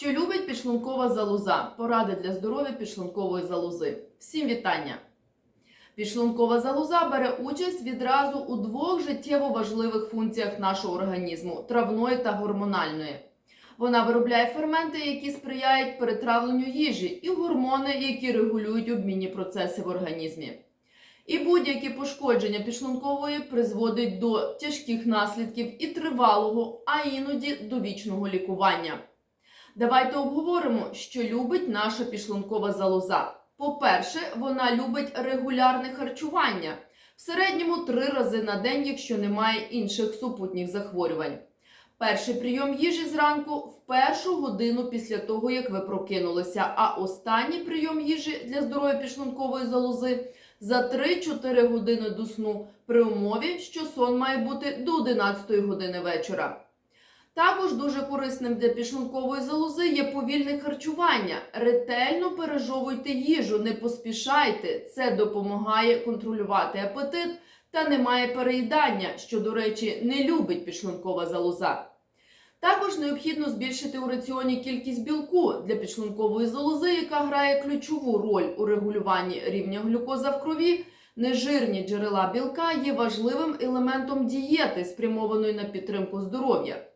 Що любить підшлункова залоза? Поради для здоров'я підшлункової залози. Всім вітання! Підшлункова залоза бере участь відразу у двох життєво важливих функціях нашого організму травної та гормональної. Вона виробляє ферменти, які сприяють перетравленню їжі, і гормони, які регулюють обмінні процеси в організмі. І будь-які пошкодження підшлункової призводять до тяжких наслідків і тривалого, а іноді до вічного лікування. Давайте обговоримо, що любить наша підшлункова залоза. По-перше, вона любить регулярне харчування в середньому три рази на день, якщо немає інших супутніх захворювань. Перший прийом їжі зранку в першу годину після того, як ви прокинулися, а останній прийом їжі для здоров'я підшлункової залози за 3-4 години до сну при умові, що сон має бути до 11 години вечора. Також дуже корисним для підшлункової залози є повільне харчування. Ретельно пережовуйте їжу, не поспішайте. Це допомагає контролювати апетит та немає переїдання, що, до речі, не любить підшлункова залоза. Також необхідно збільшити у раціоні кількість білку для підшлункової залози, яка грає ключову роль у регулюванні рівня глюкоза в крові. Нежирні джерела білка є важливим елементом дієти, спрямованої на підтримку здоров'я.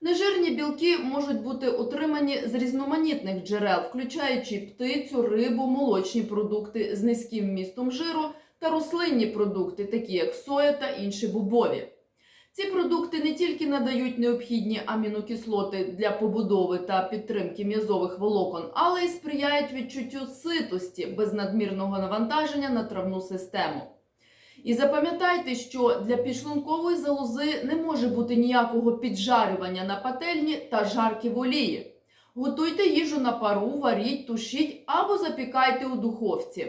Нежирні білки можуть бути отримані з різноманітних джерел, включаючи птицю, рибу, молочні продукти з низьким вмістом жиру та рослинні продукти, такі як соя та інші бобові. Ці продукти не тільки надають необхідні амінокислоти для побудови та підтримки м'язових волокон, але й сприяють відчуттю ситості без надмірного навантаження на травну систему. І запам'ятайте, що для підшлункової залози не може бути ніякого піджарювання на пательні та жарки в олії. Готуйте їжу на пару, варіть, тушіть або запікайте у духовці.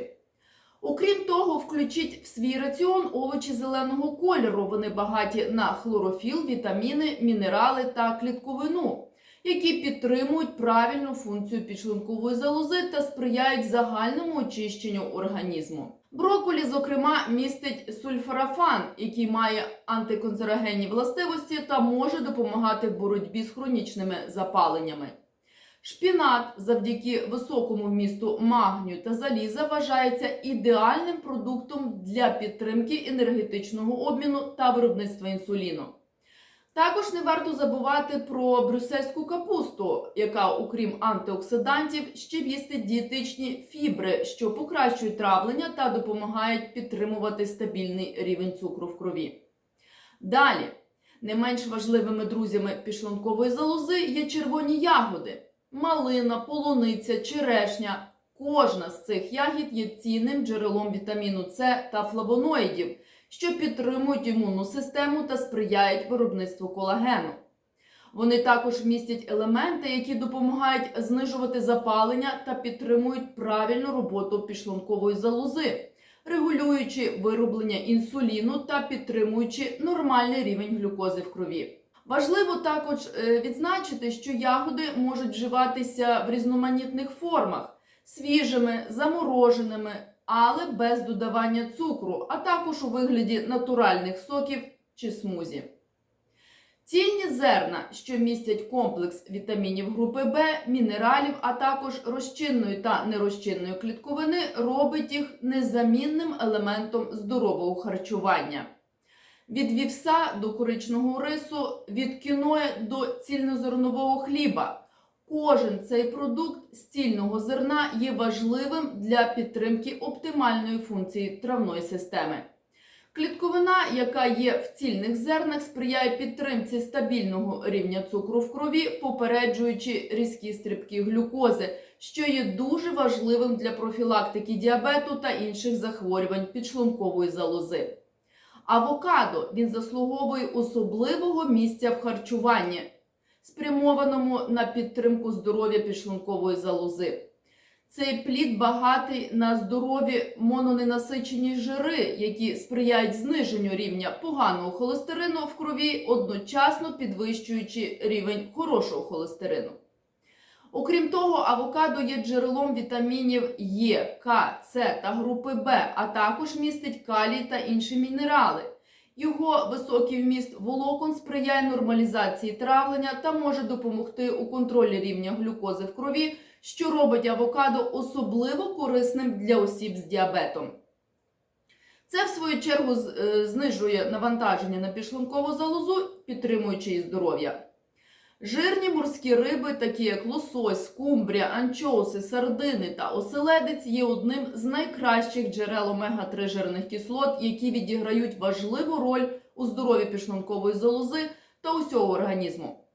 Окрім того, включіть в свій раціон овочі зеленого кольору. Вони багаті на хлорофіл, вітаміни, мінерали та клітковину, які підтримують правильну функцію підшлункової залози та сприяють загальному очищенню організму. Брокколі, зокрема, містить сульфорафан, який має антиконцерогенні властивості та може допомагати в боротьбі з хронічними запаленнями. Шпінат завдяки високому вмісту магнію та заліза вважається ідеальним продуктом для підтримки енергетичного обміну та виробництва інсуліну. Також не варто забувати про брюссельську капусту, яка, окрім антиоксидантів, ще містить дієтичні фібри, що покращують травлення та допомагають підтримувати стабільний рівень цукру в крові. Далі, не менш важливими друзями пішлункової залози є червоні ягоди малина, полуниця, черешня. Кожна з цих ягід є цінним джерелом вітаміну С та флавоноїдів, що підтримують імунну систему та сприяють виробництву колагену. Вони також містять елементи, які допомагають знижувати запалення та підтримують правильну роботу підшлункової залози, регулюючи вироблення інсуліну та підтримуючи нормальний рівень глюкози в крові. Важливо також е, відзначити, що ягоди можуть вживатися в різноманітних формах свіжими, замороженими, але без додавання цукру, а також у вигляді натуральних соків чи смузі. Цільні зерна, що містять комплекс вітамінів групи В, мінералів, а також розчинної та нерозчинної клітковини, робить їх незамінним елементом здорового харчування. Від вівса до коричного рису, від кіної до цільнозернового хліба. Кожен цей продукт з цільного зерна є важливим для підтримки оптимальної функції травної системи. Клітковина, яка є в цільних зернах, сприяє підтримці стабільного рівня цукру в крові, попереджуючи різкі стрибки глюкози, що є дуже важливим для профілактики діабету та інших захворювань підшлункової залози. Авокадо він заслуговує особливого місця в харчуванні, спрямованому на підтримку здоров'я підшлункової залози. Цей плід багатий на здорові мононенасичені жири, які сприяють зниженню рівня поганого холестерину в крові, одночасно підвищуючи рівень хорошого холестерину. Окрім того, авокадо є джерелом вітамінів Е, К, С та групи В, а також містить калій та інші мінерали. Його високий вміст волокон сприяє нормалізації травлення та може допомогти у контролі рівня глюкози в крові, що робить авокадо особливо корисним для осіб з діабетом. Це, в свою чергу, е, знижує навантаження на пішлункову залозу, підтримуючи її здоров'я. Жирні морські риби, такі як лосось, скумбрія, анчоуси, сардини та оселедець, є одним з найкращих джерел омега-3 жирних кислот, які відіграють важливу роль у здоров'ї підшлункової залози та усього організму.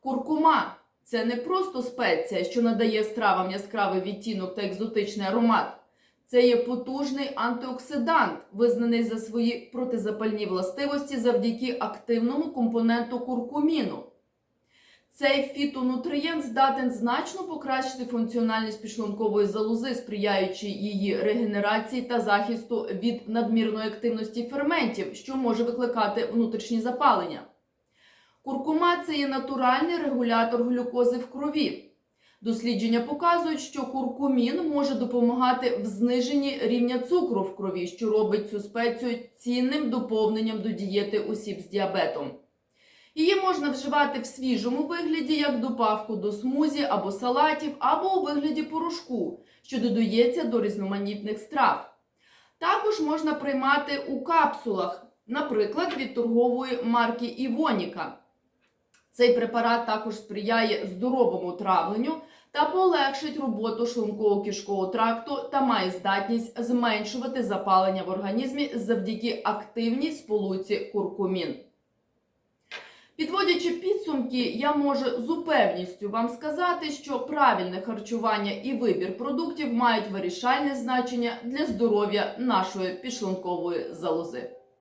Куркума це не просто спеція, що надає стравам яскравий відтінок та екзотичний аромат. Це є потужний антиоксидант, визнаний за свої протизапальні властивості завдяки активному компоненту куркуміну. Цей фітонутрієнт здатен значно покращити функціональність підшлункової залози, сприяючи її регенерації та захисту від надмірної активності ферментів, що може викликати внутрішні запалення. Куркума це є натуральний регулятор глюкози в крові. Дослідження показують, що куркумін може допомагати в зниженні рівня цукру в крові, що робить цю спецію цінним доповненням до дієти осіб з діабетом. Її можна вживати в свіжому вигляді, як добавку до смузі або салатів, або у вигляді порошку, що додається до різноманітних страв. Також можна приймати у капсулах, наприклад, від торгової марки Івоніка. Цей препарат також сприяє здоровому травленню та полегшить роботу шлунково-кишкового тракту та має здатність зменшувати запалення в організмі завдяки активній сполуці куркумін. Підводячи підсумки, я можу з упевністю вам сказати, що правильне харчування і вибір продуктів мають вирішальне значення для здоров'я нашої підшлункової залози.